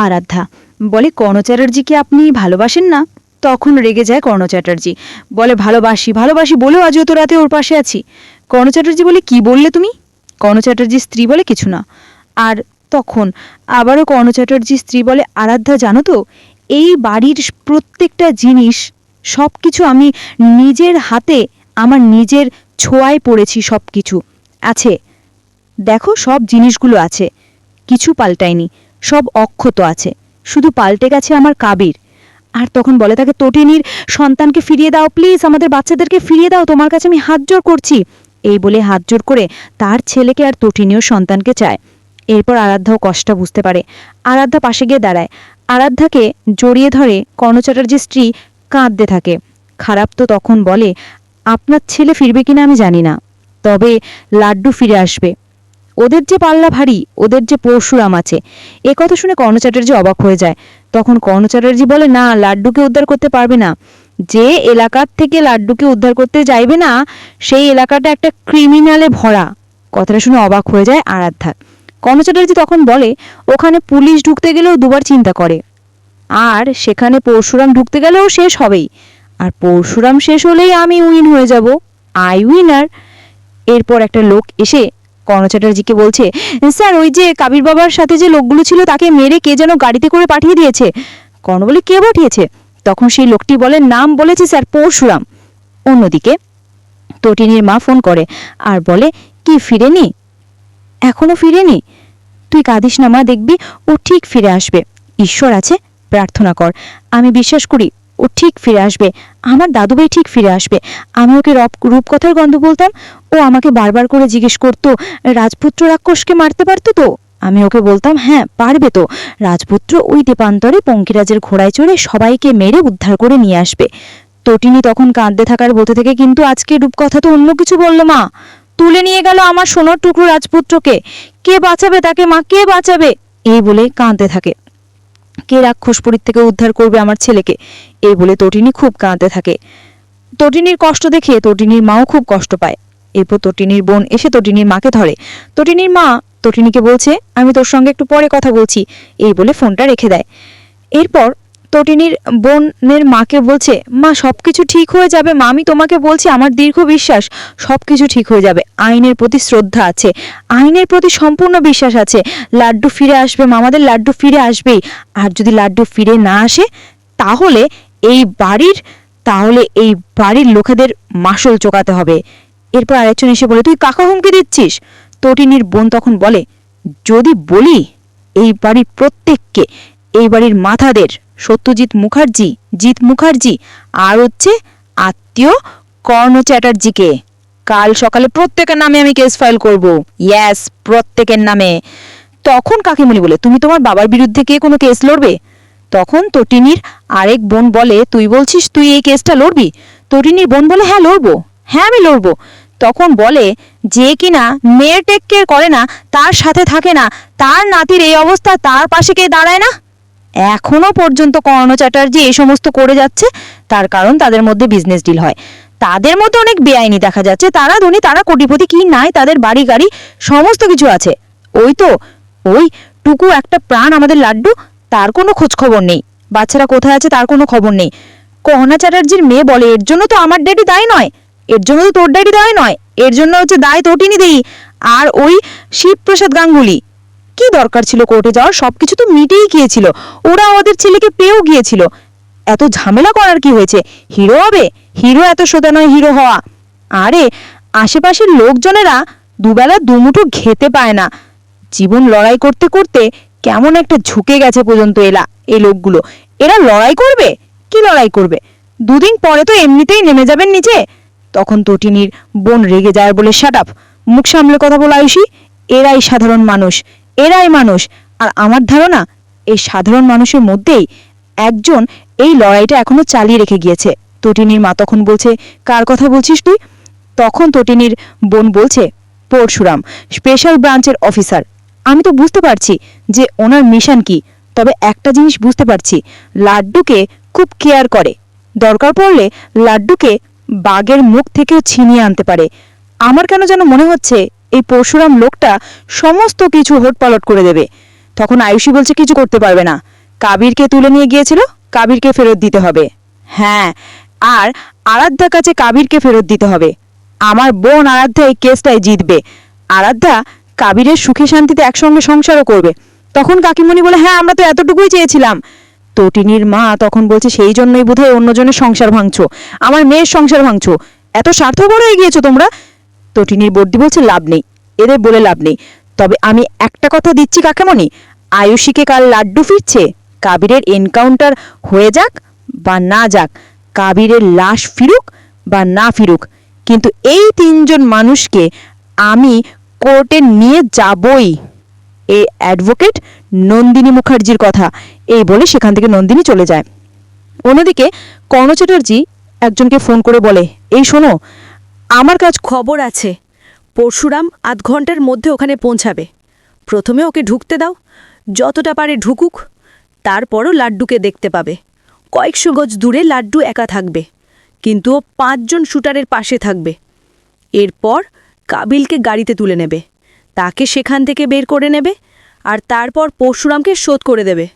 আরাধ্যা। বলে, কর্ণ চ্যাটার্জিকে আপনি ভালোবাসেন না? তখন রেগে যায় কর্ণ চ্যাটার্জি। বলে, ভালোবাসি ভালোবাসি বলেও আজ তো রাতে ওর পাশে আছি। কর্ণ চ্যাটার্জি বলে, কি বললে তুমি? কর্ণ চ্যাটার্জির স্ত্রী বলে, কিছু না। আর তখন আবারও কর্ণ চ্যাটার্জির স্ত্রী বলে, আরাধ্যা, জানো তো, এই বাড়ির প্রত্যেকটা জিনিস সব কিছু আমি নিজের হাতে, আমার নিজের ছোঁয়ায় পড়েছি সব কিছু আছে। দেখো, সব জিনিসগুলো আছে। কিছু পাল্টায়নি। সব অক্ষত আছে। শুধু পাল্টে গেছে আমার কাবির। আর তখন বলে তাকে, তটিনীর সন্তানকে ফিরিয়ে দাও, প্লিজ, আমাদের বাচ্চাদেরকে ফিরিয়ে দাও, তোমার কাছে আমি হাত জোর করছি। এই বলে হাত জোর করে তার ছেলেকে আর তটিনীয় সন্তানকে চায়। এরপর আরাধ্যাও কষ্ট বুঝতে পারে। আরাধ্যা পাশে গিয়ে দাঁড়ায়। আরাধ্যাকে জড়িয়ে ধরে কর্ণ চ্যাটার্জির স্ত্রী কাঁদতে থাকে। খারাপ তো তখন বলে, আপনার ছেলে ফিরবে কিনা আমি জানি না। তবে লাড্ডু ফিরে আসবে। ওদের যে পাল্লা ভারী, ওদের যে পরশুরাম আছে, এ কথা শুনে কর্ণ অবাক হয়ে যায়। তখন কর্ণ বলে, না, লাড্ডুকে উদ্ধার করতে পারবে না। যে এলাকার থেকে লাড্ডুকে উদ্ধার করতে চাইবে না, সেই এলাকাটা একটা ক্রিমিনালে ভরা। কথাটা শুনে অবাক হয়ে যায় আরাধ্যা। কর্ণ তখন বলে, ওখানে পুলিশ ঢুকতে গেলেও দুবার চিন্তা করে। আর সেখানে পরশুরাম ঢুকতে গেলেও শেষ হবেই। আর পরশুরাম শেষ হলেই আমি উইন হয়ে যাব। I winner. এরপর একটা লোক এসে কর্ণ চ্যাটার্জিকে বলছে, স্যার, ওই যে কাবির বাবার সাথে যে লোকগুলো ছিল তাকে মেরে কে যেন গাড়িতে করে পাঠিয়ে দিয়েছে। কর্ণ বলে, কে পাঠিয়েছে? তখন সেই লোকটি বলে, নাম বলেছে স্যার, পরশুরাম। অন্যদিকে তটিনীর মা ফোন করে আর বলে, কি, ফিরেনি? এখনও ফিরেনি? তুই কাঁদিস না মা, দেখবি ও ঠিক ফিরে আসবে। ঈশ্বর আছে, প্রার্থনা কর। আমি বিশ্বাস করি ও ঠিক ফিরে আসবে। আমার দাদুভাই ঠিক ফিরে আসবে। আমি ওকে রপ, রূপকথার গন্ধ বলতাম, ও আমাকে বারবার করে জিজ্ঞেস করতো, রাজপুত্র রাক্ষসকে মারতে পারতো তো? আমি ওকে বলতাম হ্যাঁ পারবে তো। রাজপুত্র ওই দেপান্তরে পঙ্কিরাজের ঘোড়ায় চড়ে সবাইকে মেরে উদ্ধার করে নিয়ে আসবে। তটিনী তখন কাঁদতে থাকার বলতে থেকে, কিন্তু আজকে রূপকথা তো অন্য কিছু বলল মা। তুলে নিয়ে গেল আমার সোনার টুকরো রাজপুত্রকে। কে বাঁচাবে তাকে মা? কে বাঁচাবে? এই বলে কাঁদতে থাকে। কে রাক্ষস পরীর থেকে উদ্ধার করবে আমার ছেলেকে। এই বলে তটিনী খুব কাঁদতে থাকে। তটিনীর কষ্ট দেখে তটিনীর মাও খুব কষ্ট পায়। এরপর তটিনীর বোন এসে তটিনীর মাকে ধরে। তটিনীর মা তটিনীকে বলছে, আমি তোর সঙ্গে একটু পরে কথা বলছি। এই বলে ফোনটা রেখে দেয়। এরপর তটিনীর বোনের মাকে বলছে, মা সব কিছু ঠিক হয়ে যাবে, মা, আমি তোমাকে বলছি, আমার দীর্ঘ বিশ্বাস সব কিছু ঠিক হয়ে যাবে, আইনের প্রতি শ্রদ্ধা আছে, আইনের প্রতি সম্পূর্ণ বিশ্বাস আছে, লাড্ডু ফিরে আসবে মামাদের লাড্ডু ফিরে আসবেই, আর যদি লাড্ডু ফিরে না আসে, তাহলে এই বাড়ির, তাহলে এই বাড়ির লোকেদের মাসল চোকাতে হবে। এরপর আরেকজন এসে বলে, তুই কাকা হুমকি দিচ্ছিস? তটিনীর বোন তখন বলে, যদি বলি, এই বাড়ির প্রত্যেককে, এই বাড়ির মাথাদের সত্যজিৎ মুখার্জি। জিৎ মুখার্জি, আর হচ্ছে আত্মীয় কর্ণ চ্যাটার্জিকে। কাল সকালে প্রত্যেকের নামে আমি কেস ফাইল করব। ইয়াস প্রত্যেকের নামে। তখন কাকিমণি বলে, তুমি তোমার বাবার বিরুদ্ধে কে কোনো কেস লড়বে? তখন তটিনীর আরেক বোন বলে, তুই বলছিস তুই এই কেসটা লড়বি? তটিনীর বোন বলে হ্যাঁ লড়বো। হ্যাঁ আমি লড়বো। তখন বলে যে কিনা মেয়ের টেক কেয়ার করে না, তার সাথে থাকে না। তার নাতির এই অবস্থা, তার পাশে কে দাঁড়ায় না? এখনও পর্যন্ত কর্ণ চ্যাটার্জি এই সমস্ত করে যাচ্ছে, তার কারণ তাদের মধ্যে বিজনেস ডিল হয়। তাদের মধ্যে অনেক বেআইনি দেখা যাচ্ছে, তারা ধনী, তারা কোটিপতি, কি নাই, তাদের বাড়ি, গাড়ি, সমস্ত কিছু আছে। ওই তো, ওই টুকু একটা প্রাণ আমাদের লাড্ডু, তার কোনো খোঁজ খবর নেই। বাচ্চারা কোথায় আছে, তার কোনো খবর নেই। কহনা চ্যাটার্জির মেয়ে বলে, এর জন্য তো আমার ড্যাডি দায় নয়। এর জন্য তো তোর ড্যাডি দায় নয়। এর জন্য হচ্ছে দায় তটিনি দেই আর ওই শিবপ্রসাদ গাঙ্গুলি কি দরকার ছিল কোর্টে যাওয়ার? সবকিছু তো মিটেই গিয়েছিল। ওরা ওদের ছেলেকে পেয়েও গিয়েছিল। এত ঝামেলা করার কি হয়েছে? হিরো হবে? হিরো এত সোজা নয়, হিরো হওয়া। আরে, আশেপাশের লোকজনেরা দুবেলা দুমুঠো খেতে পায় না। জীবন লড়াই করতে করতে কেমন একটা ঝুঁকে গেছে পর্যন্ত এলা, এই লোকগুলো। এরা লড়াই করবে? কি লড়াই করবে? দুদিন পরে তো এমনিতেই নেমে যাবেন নিচে। তখন তটিনীর বোন রেগে যায় বলে শাট আপ মুখ সামলে কথা বলা, আয়ুষি। এরাই সাধারণ মানুষ। এরাই মানুষ। আর আমার ধারণা, এই সাধারণ মানুষের মধ্যেই একজন এই লড়াইটা এখনও চালিয়ে রেখে গিয়েছে। তটিনীর মা তখন বলছে, কার কথা বলছিস তুই? তখন তটিনীর বোন বলছে, পরশুরাম স্পেশাল ব্রাঞ্চের অফিসার আমি তো বুঝতে পারছি যে ওনার মিশন কি, তবে একটা জিনিস বুঝতে পারছি, লাড্ডুকে খুব কেয়ার করে। দরকার পড়লে লাড্ডুকে বাঘের মুখ থেকেও ছিনিয়ে আনতে পারে। আমার কেন যেন মনে হচ্ছে এই পরশুরাম লোকটা সমস্ত কিছু হোটপালট করে দেবে। তখন আয়ুষী বলছে, কিছু করতে পারবে না। কাবিরকে তুলে নিয়ে গিয়েছিল, কাবিরকে ফেরত দিতে হবে। হ্যাঁ আর আরাধ্যার কাছে কাবিরকে ফেরত দিতে হবে। আমার বোন আরাধ্যা এই কেসটায় জিতবে। আরাধ্যা কাবিরের সুখে শান্তিতে একসঙ্গে সংসারও করবে। তখন কাকিমণি বলে হ্যাঁ আমরা তো এতটুকুই চেয়েছিলাম। তটিনীর মা তখন বলছে, সেই জন্যই বোধহয় অন্যজনের সংসার ভাঙছো। আমার মেয়ের সংসার ভাঙছো। এত স্বার্থপর হয়ে গিয়েছো তোমরা। তটিনীর বর্দি বলছে, লাভ নেই। এদের বলে লাভ নেই। তবে আমি একটা কথা দিচ্ছি কাকামণি। আয়ুষীকে কাল লাড্ডু ফিরছে। কাবিরের এনকাউন্টার হয়ে যাক বা না যাক, কাবিরের লাশ ফিরুক বা না ফিরুক। কিন্তু এই তিনজন মানুষকে আমি কোর্টে নিয়ে যাবই। এ অ্যাডভোকেট নন্দিনী মুখার্জির কথা। এই বলে সেখান থেকে নন্দিনী চলে যায়। অন্যদিকে কর্ণ চ্যাটার্জি একজনকে ফোন করে বলে, এই শোনো আমার কাজ খবর আছে। পরশুরাম আধ ঘণ্টার মধ্যে ওখানে পৌঁছাবে। প্রথমে ওকে ঢুকতে দাও। যতটা পারে ঢুকুক। তারপরও লাড্ডুকে দেখতে পাবে। কয়েকশো গজ দূরে লাড্ডু একা থাকবে। কিন্তু ও পাঁচজন শুটারের পাশে থাকবে। এরপর কাবিলকে গাড়িতে তুলে নেবে। তাকে সেখান থেকে বের করে নেবে আর তারপর পরশুরামকে শোধ করে দেবে।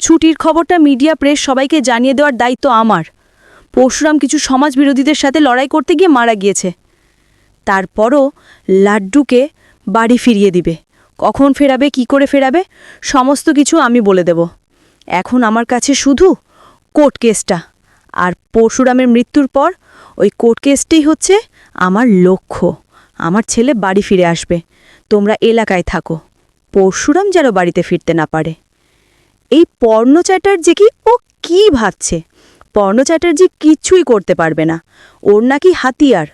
ছুটির খবরটা মিডিয়া প্রেস সবাইকে জানিয়ে দেওয়ার দায়িত্ব আমার। পরশুরাম কিছু সমাজ বিরোধীদের সাথে লড়াই করতে গিয়ে মারা গিয়েছে। তারপরও লাড্ডুকে বাড়ি ফিরিয়ে দিবে। কখন ফেরাবে, কি করে ফেরাবে, সমস্ত কিছু আমি বলে দেব। এখন আমার কাছে শুধু কোর্ট কেসটা। আর পরশুরামের মৃত্যুর পর ওই কোর্ট কেসটাই হচ্ছে আমার লক্ষ্য। আমার ছেলে বাড়ি ফিরে আসবে। তোমরা এলাকায় থাকো। পরশুরাম যেন বাড়িতে ফিরতে না পারে। এই পর্ণ চ্যাটার্জি কি ও কি ভাবছে? পর্ণ চ্যাটার্জি কিচ্ছুই করতে পারবে না। ওর নাকি হাতিয়ার।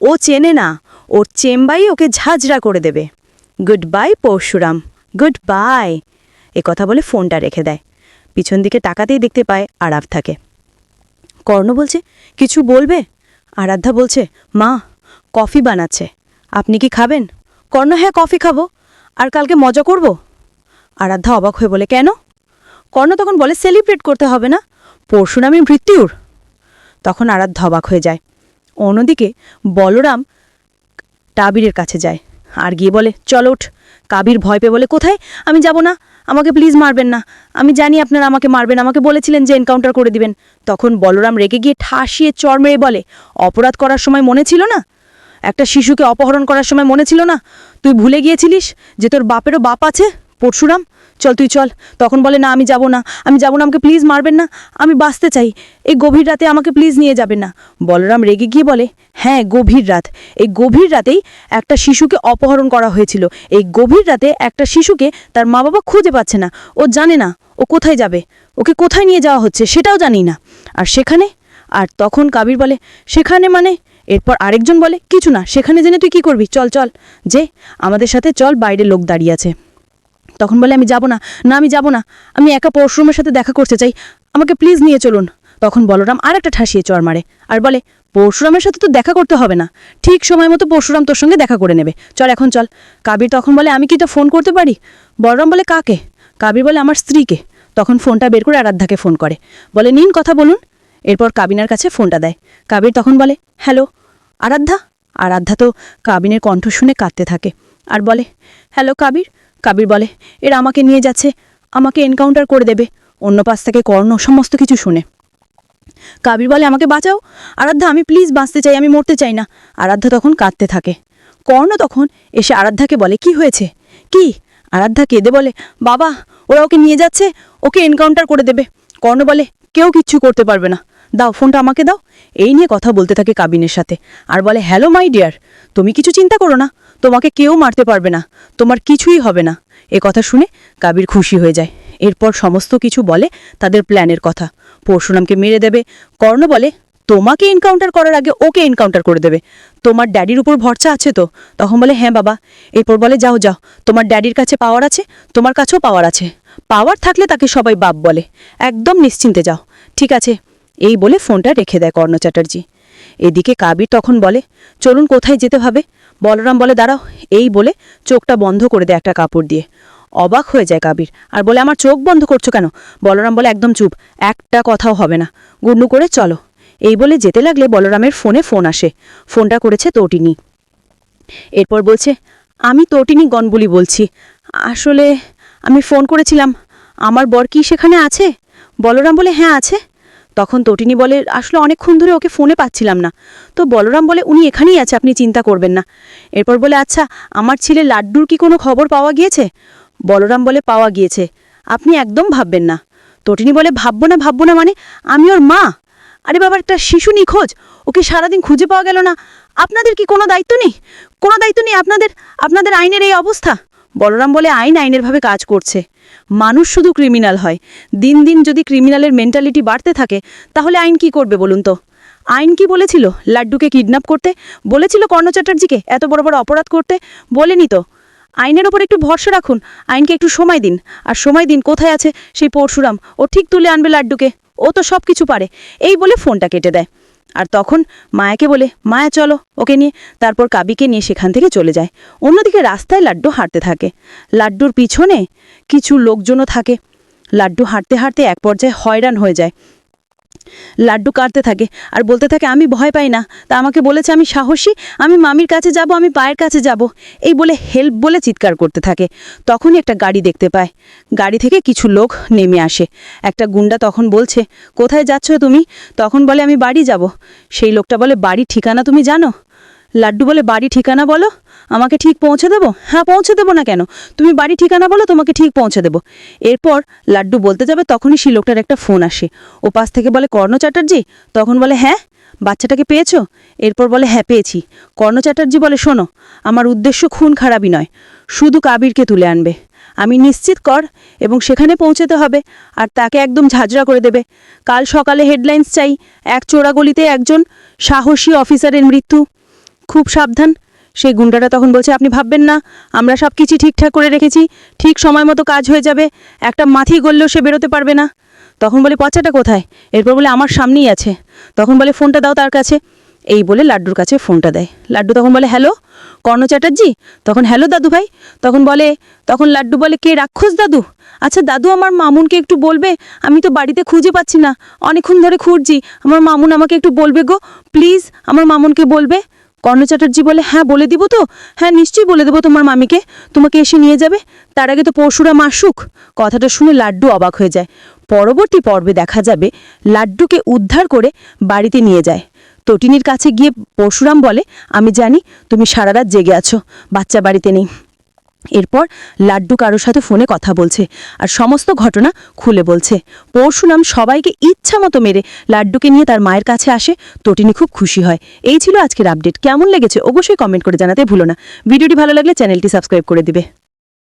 ও চেনে না, ওর চেম্বাই ওকে ঝাঁঝরা করে দেবে। Goodbye Parashuram. Goodbye এ কথা বলে ফোনটা রেখে দেয়। পিছন দিকে টাকাতেই দেখতে পায় আরাব থাকে। কর্ণ বলছে, কিছু বলবে? আরাধ্যা বলছে, মা, কফি বানাচ্ছে। আপনি কি খাবেন? কর্ণ হ্যাঁ কফি খাব। আর কালকে মজা করব? আরাধ্যা অবাক হয়ে বলে, কেন? কর্ণ তখন বলে, সেলিব্রেট করতে হবে না। পরশুরামের মৃত্যুর? তখন আরাধ্যা অবাক হয়ে যায়। অন্যদিকে বলরাম টাবিরের কাছে যায় আর গিয়ে বলে, চল ওঠ। কাবির ভয় পেয়ে বলে, কোথায়? আমি যাব না। আমাকে প্লিজ মারবেন না। আমি জানি আপনারা আমাকে মারবেন। আমাকে বলেছিলেন যে এনকাউন্টার করে দিবেন। তখন বলরাম রেগে গিয়ে ঠাসিয়ে চর মেরে বলে, অপরাধ করার সময় মনে ছিল না? একটা শিশুকে অপহরণ করার সময় মনে ছিল না? তুই ভুলে গিয়েছিলিস যে তোর বাপেরও বাপ আছে, পরশুরাম? চল, তুই চল। তখন বলে, না, আমি যাব না। আমি যাব না, আমাকে প্লিজ মারবেন না। আমি বাঁচতে চাই। এই গভীর রাতে আমাকে প্লিজ নিয়ে যাবেন না। বলরাম রেগে গিয়ে বলে হ্যাঁ গভীর রাত। এই গভীর রাতেই একটা শিশুকে অপহরণ করা হয়েছিল। এই গভীর রাতে একটা শিশুকে তার মা বাবা খুঁজে পাচ্ছে না। ও জানে না ও কোথায় যাবে। ওকে কোথায় নিয়ে যাওয়া হচ্ছে সেটাও জানি না। আর সেখানে? আর তখন কাবির বলে, সেখানে মানে? এরপর আরেকজন বলে, কিছু না, সেখানে জেনে তুই কি করবি? চল চল। যে, আমাদের সাথে চল বাইরে লোক দাঁড়িয়ে আছে। তখন বলে, আমি যাব না। না, আমি যাব না। আমি একা পরশুরামের সাথে দেখা করতে চাই। আমাকে প্লিজ নিয়ে চলুন। তখন বলরাম আর একটা ঠাসিয়ে চর মারে আর বলে পরশুরামের সাথে তো দেখা করতে হবে না। ঠিক সময় মতো পরশুরাম তোর সঙ্গে দেখা করে নেবে। চল এখন চল। কাবির তখন বলে, আমি কি তো ফোন করতে পারি? বলরাম বলে, কাকে? কাবির বলে, আমার স্ত্রীকে। তখন ফোনটা বের করে আরাধ্যাকে ফোন করে। বলে, নিন কথা বলুন। এরপর কাবিনার কাছে ফোনটা দেয়। কাবির তখন বলে, হ্যালো, আরাধ্যা? আরাধ্যা তো কাবিনের কণ্ঠ শুনে কাঁদতে থাকে আর বলে, হ্যালো, কাবির। কাবির বলে, এরা আমাকে নিয়ে যাচ্ছে, আমাকে এনকাউন্টার করে দেবে, অন্য পাশ থেকে কর্ণ সমস্ত কিছু শুনে। কাবির বলে, আমাকে বাঁচাও, আরাধ্যা, আমি প্লিজ বাঁচতে চাই, আমি মরতে চাই না। আরাধ্যা তখন কাঁদতে থাকে। কর্ণ তখন এসে আরাধ্যাকে বলে, কি হয়েছে? কি? আরাধ্যা কেঁদে বলে, বাবা, ওরা ওকে নিয়ে যাচ্ছে, ওকে এনকাউন্টার করে দেবে। কর্ণ বলে কেউ কিচ্ছু করতে পারবে না। দাও, ফোনটা আমাকে দাও। এই নিয়ে কথা বলতে থাকে কাবিনের সাথে আর বলে, হ্যালো, মাই ডিয়ার, তুমি কিছু চিন্তা করো না। তোমাকে কেউ মারতে পারবে না। তোমার কিছুই হবে না। এ কথা শুনে কাবির খুশি হয়ে যায়। এরপর সমস্ত কিছু বলে তাদের প্ল্যানের কথা। পরশুরামকে মেরে দেবে। কর্ণ বলে তোমাকে এনকাউন্টার করার আগে ওকে এনকাউন্টার করে দেবে। তোমার ড্যাডির উপর ভরসা আছে তো? তখন বলে হ্যাঁ বাবা। এরপর বলে, যাও যাও। তোমার ড্যাডির কাছে পাওয়ার আছে, তোমার কাছেও পাওয়ার আছে। পাওয়ার থাকলে তাকে সবাই বাপ বলে। একদম নিশ্চিন্তে যাও। ঠিক আছে। এই বলে ফোনটা রেখে দেয় কর্ণ চ্যাটার্জি। এদিকে কাবির তখন বলে, চলুন, কোথায় যেতে হবে? বলরাম বলে, দাঁড়াও। এই বলে চোখটা বন্ধ করে দেয় একটা কাপড় দিয়ে। অবাক হয়ে যায় কাবির। আর বলে, আমার চোখ বন্ধ করছ কেন? বলরাম বলে, একদম চুপ। একটা কথাও হবে না। গুন্ডু করে চলো। এই বলে যেতে লাগলে বলরামের ফোনে ফোন আসে। ফোনটা করেছে তটিনী। এরপর বলছে, আমি তটিনী গনবুলি বলছি। আসলে আমি ফোন করেছিলাম। আমার বর কি সেখানে আছে? বলরাম বলে হ্যাঁ আছে। তখন তটিনী বলে, আসলে অনেকক্ষণ ধরে ওকে ফোনে পাচ্ছিলাম না। তো বলরাম বলে, উনি এখানেই আছে, আপনি চিন্তা করবেন না। এরপর বলে আচ্ছা আমার ছেলে লাড্ডুর কি কোনো খবর পাওয়া গিয়েছে? বলরাম বলে, পাওয়া গিয়েছে। আপনি একদম ভাববেন না। তটিনী বলে, ভাববো না ভাববো না মানে আমি ওর মা? আরে বাবার একটা শিশু নিখোঁজ। ওকে সারাদিন খুঁজে পাওয়া গেল না। আপনাদের কি কোনো দায়িত্ব নেই? কোনো দায়িত্ব নেই আপনাদের আপনাদের আইনের এই অবস্থা? বলরাম বলে আইন আইনেরভাবে কাজ করছে। মানুষ শুধু ক্রিমিনাল হয়। দিন দিন যদি ক্রিমিনালের মেন্টালিটি বাড়তে থাকে, তাহলে আইন কি করবে বলুন তো? আইন কি বলেছিল লাড্ডুকে কিডন্যাপ করতে? বলেছিল কর্ণ চ্যাটার্জিকে এত বড় বড় অপরাধ করতে? বলেনি তো। আইনের ওপর একটু ভরসা রাখুন। আইনকে একটু সময় দিন। আর সময় দিন কোথায় আছে? সেই পরশুরাম। ও ঠিক তুলে আনবে লাড্ডুকে। ও তো সব কিছু পারে। এই বলে ফোনটা কেটে দেয়। আর তখন মায়াকে বলে, মায়া, চলো, ওকে নিয়ে। তারপর কাবিকে নিয়ে সেখান থেকে চলে যায়। অন্যদিকে রাস্তায় লাড্ডু হাঁটতে থাকে। লাড্ডুর পিছনে কিছু লোকজনও থাকে। লাড্ডু হাঁটতে হাঁটতে এক পর্যায়ে হয়রান হয়ে যায়। লাড্ডু কাটতে থাকে। আর বলতে থাকে, আমি ভয় পাই না। তা আমাকে বলেছে, আমি সাহসী। আমি মামির কাছে যাব, আমি পায়ের কাছে যাব। এই বলে হেল্প বলে চিৎকার করতে থাকে। তখনই একটা গাড়ি দেখতে পায়। গাড়ি থেকে কিছু লোক নেমে আসে। একটা গুন্ডা তখন বলছে, কোথায় যাচ্ছ তুমি? তখন বলে, আমি বাড়ি যাব। সেই লোকটা বলে, বাড়ির ঠিকানা তুমি জানো? লাড্ডু বলে বাড়ি ঠিকানা বলো? আমাকে ঠিক পৌঁছে দেবো? হ্যাঁ পৌঁছে দেবো না কেন? তুমি বাড়ি ঠিকানা বলো, তোমাকে ঠিক পৌঁছে দেবো। এরপর লাড্ডু বলতে যাবে, তখনই সেই লোকটার একটা ফোন আসে। ও পাশ থেকে বলে, কর্ণ চ্যাটার্জি? তখন বলে হ্যাঁ বাচ্চাটাকে পেয়েছ? এরপর বলে হ্যাঁ পেয়েছি। কর্ণ চ্যাটার্জি বলে, শোনো, আমার উদ্দেশ্য খুন খারাপই নয়, শুধু কাবিরকে তুলে আনবে। আমি নিশ্চিত কর, এবং সেখানে পৌঁছতে হবে, আর তাকে একদম ঝাঁঝরা করে দেবে। কাল সকালে হেডলাইন্স চাই, এক চোরাগলিতে একজন সাহসী অফিসারের মৃত্যু। খুব সাবধান। সেই গুন্ডাটা তখন বলছে, আপনি ভাববেন না, আমরা সব কিছু ঠিকঠাক করে রেখেছি, ঠিক সময় মতো কাজ হয়ে যাবে, একটা মাথি গড়লেও সে বেরোতে পারবে না। তখন বলে, পচাটা কোথায়? এরপর বলে, আমার সামনেই আছে। তখন বলে, ফোনটা দাও তার কাছে। এই বলে লাড্ডুর কাছে ফোনটা দেয়। লাড্ডু তখন বলে, হ্যালো, কর্ণ চ্যাটার্জি? তখন, হ্যালো দাদু ভাই। তখন বলে, তখন লাড্ডু বলে, কে রাক্ষস দাদু? আচ্ছা দাদু, আমার মামুনকে একটু বলবে, আমি তো বাড়িতে খুঁজে পাচ্ছি না, অনেকক্ষণ ধরে খুঁজছি, আমার মামুন আমাকে একটু বলবে গো, প্লিজ, আমার মামুনকে বলবে। কর্ণ চ্যাটার্জি বলে হ্যাঁ বলে দিব তো। হ্যাঁ নিশ্চয়ই বলে দেবো তোমার মামিকে। তোমাকে এসে নিয়ে যাবে। তার আগে তো পরশুরা মাসুক। কথাটা শুনে লাড্ডু অবাক হয়ে যায়। পরবর্তী পর্বে দেখা যাবে, লাড্ডুকে উদ্ধার করে বাড়িতে নিয়ে যায়। তটিনীর কাছে গিয়ে পরশুরাম বলে, আমি জানি তুমি সারা রাত জেগে আছো। বাচ্চা বাড়িতে নেই। এরপর লাড্ডু কারোর সাথে ফোনে কথা বলছে আর সমস্ত ঘটনা খুলে বলছে। পরশুরাম সবাইকে ইচ্ছা মতো মেরে লাড্ডুকে নিয়ে তার মায়ের কাছে আসে। তটিনি খুব খুশি হয়। এই ছিল আজকের আপডেট। কেমন লেগেছে অবশ্যই কমেন্ট করে জানাতে ভুলো না। ভিডিওটি ভালো লাগলে চ্যানেলটি সাবস্ক্রাইব করে দিবে।